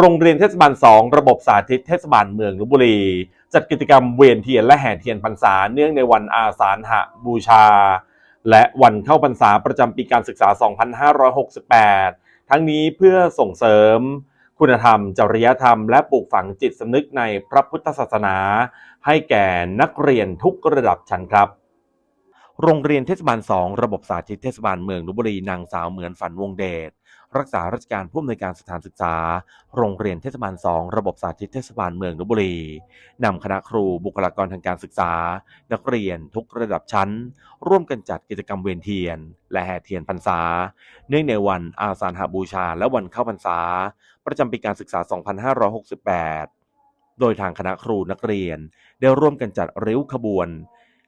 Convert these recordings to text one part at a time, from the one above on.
โรงเรียนเทศบาล 2 ระบบสาธิตเทศบาลเมืองลบบุรี จัดกิจกรรมเวียนเทียนและแห่เทียนพรรษาเนื่องในวันอาสาฬหบูชา และวันเข้าพรรษาประจำปีการศึกษา 2568 ทั้งนี้เพื่อส่งเสริม คุณธรรม จริยธรรม และปลูกฝังจิตสำนึกในพระพุทธศาสนา ให้แก่นักเรียนทุกระดับชั้นครับโรงเรียนเทศบาล 2 ระบบสาธิตเทศบาลเมืองลบบุรีนางสาวเหมือนฝันวงเดช รักษาราชการผู้อำนวยการสถานศึกษา โรงเรียนเทศบาล 2 ระบบสาธิตเทศบาลเมืองลบบุรีนำคณะครูบุคลากรทางการศึกษา นักเรียนทุกระดับชั้น ร่วมกันจัดกิจกรรมเวียนเทียน และแห่เทียนพรรษา เนื่องในวันอาสาฬหบูชาและวันเข้าพรรษา ประจำปีการศึกษา 2568 โดยทางคณะครูนักเรียน ได้ร่วมกันจัดริ้วขบวน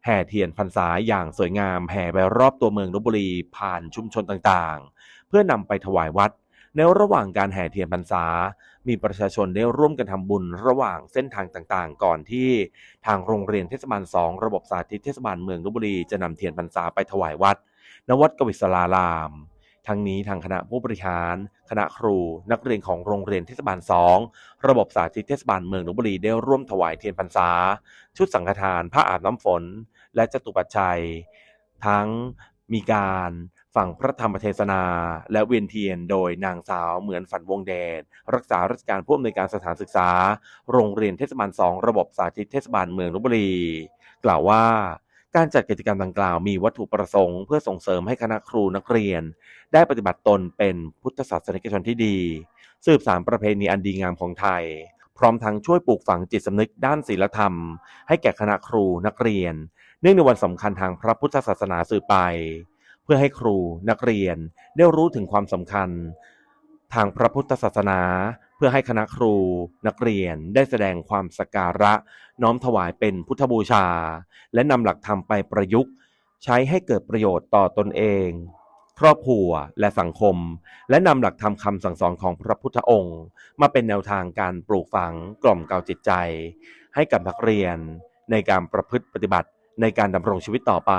แห่เทียนพรรษาอย่างสวยงามแห่ไปรอบตัวเมืองลบบุรีผ่านชุมชนต่างๆ เพื่อนำไปถวายวัด ในระหว่างการแห่เทียนพรรษา มีประชาชนได้ร่วมกันทำบุญระหว่างเส้นทางต่างๆ ก่อนที่ทางโรงเรียนเทศบาล 2 ระบบสาธิตเทศบาลเมืองลบบุรีจะนำเทียนพรรษาไปถวายวัด ณ วัดกวิศลาราม ทั้งนี้ทางคณะผู้บริหาร คณะครู นักเรียนของโรงเรียนเทศบาล 2 ระบบสาธิตเทศบาลเมืองลบบุรีได้ร่วมถวายเทียนพรรษา ชุดสังฆทาน ผ้าอาบน้ำฝน และจตุปัจจัยทั้ง มีการฟังพระธรรมเทศนา และเวียนเทียนโดยนางสาวเหมือนฝันวงแดดรักษาราชการผู้อำนวยการสถานศึกษา โรงเรียนเทศบาล2ระบบสาธิตเทศบาลเมืองลบบุรี กล่าวว่าการจัดกิจกรรมดังกล่าวมีวัตถุประสงค์เพื่อส่งเสริมให้คณะครูนักเรียน ได้ปฏิบัติตนเป็นพุทธศาสนิกชนที่ดี สืบสานประเพณีอันดีงามของไทย พร้อมทั้งช่วยปลูกฝังจิตสำนึกด้านศีลธรรม ให้แก่คณะครูนักเรียน เนื่องในวันสำคัญทางพระพุทธศาสนาสืบไป เพื่อให้ครูนักเรียนได้รู้ถึงความสำคัญ ทางพระพุทธศาสนา เพื่อให้คณะครูนักเรียนได้แสดงความสักการะ น้อมถวายเป็นพุทธบูชา และนำหลักธรรมไปประยุกต์ ใช้ให้เกิดประโยชน์ต่อตนเอง ครอบครัวและสังคม และนำหลักธรรมคำสั่งสอนของพระพุทธองค์ มาเป็นแนวทางการปลูกฝังกล่อมเกลาจิตใจ ให้กับนักเรียนในการประพฤติปฏิบัติ ในการดำรงชีวิตต่อไป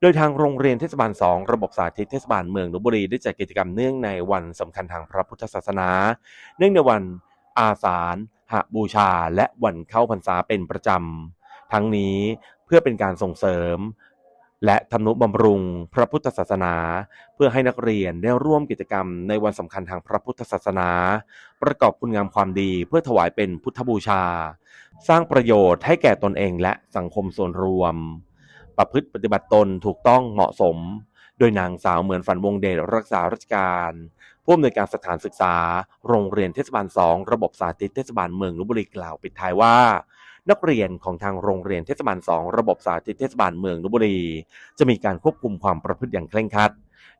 โดยทางโรงเรียนเทศบาล 2 ระบบสาธิตเทศบาลเมืองลบบุรีได้จัดกิจกรรมเนื่องในวันสำคัญทางพระพุทธศาสนา เนื่องในวันอาสาฬหบูชา และวันเข้าพรรษาเป็นประจำ ทั้งนี้เพื่อเป็นการส่งเสริม และทำนุบำรุงพระพุทธศาสนา เพื่อให้นักเรียนได้ร่วมกิจกรรมในวันสำคัญทางพระพุทธศาสนา ประกอบคุณงามความดีเพื่อถวายเป็นพุทธบูชา สร้างประโยชน์ให้แก่ตนเองและสังคมส่วนรวม ประพฤติปฏิบัติตนถูกต้องเหมาะสม โดยนางสาวเหมือนฝันวงเดชรักษาราชการผู้อำนวยการสถานศึกษา โรงเรียนเทศบาล2ระบบสาธิตเทศบาลเมืองลบบุรีกล่าวปิดท้ายว่า นักเรียนของทางโรงเรียนเทศบาล 2 ระบบสาธิตเทศบาลเมืองลบบุรี จะมีการควบคุมความประพฤติอย่างเคร่งครัด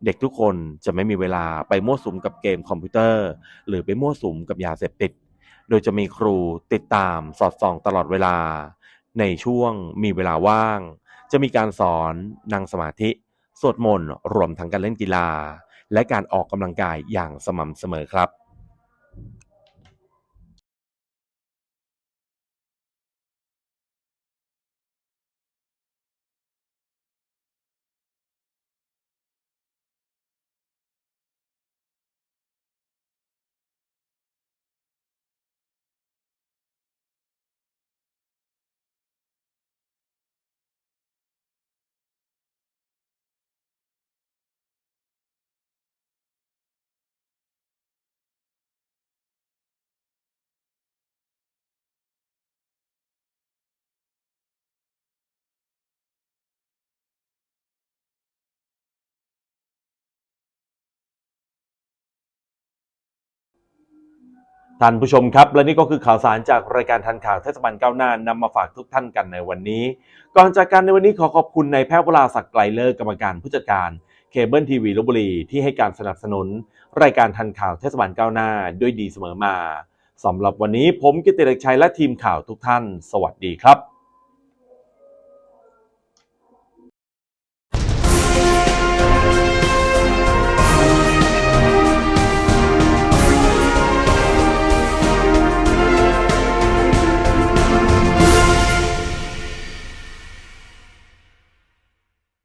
เด็กทุกคนจะไม่มีเวลาไปมั่วสุมกับเกมคอมพิวเตอร์ หรือไปมั่วสุมกับยาเสพติด โดยจะมีครูติดตามสอดส่องตลอดเวลา ในช่วงมีเวลาว่าง จะมีการสอนนั่งสมาธิสวดมนต์รวมทั้งการเล่นกีฬา และการออกกำลังกายอย่างสม่ำเสมอครับ ท่านผู้ชมครับ และนี่ก็คือข่าวสารจากรายการทันข่าวเทศบาลก้าวหน้านำมาฝากทุกท่านกันในวันนี้ ก่อนจากกันในวันนี้ขอขอบคุณในายแพทย์วราศักดิ์ไกลเลิศกรรมการผู้จัดการเคเบิลทีวีลบบุรีที่ให้การสนับสนุน รายการทันข่าวเทศบาลก้าวหน้าด้วยดีเสมอมาสำหรับวันนี้ผมกิตติเดชชัยและทีมข่าวทุกท่าน สวัสดีครับ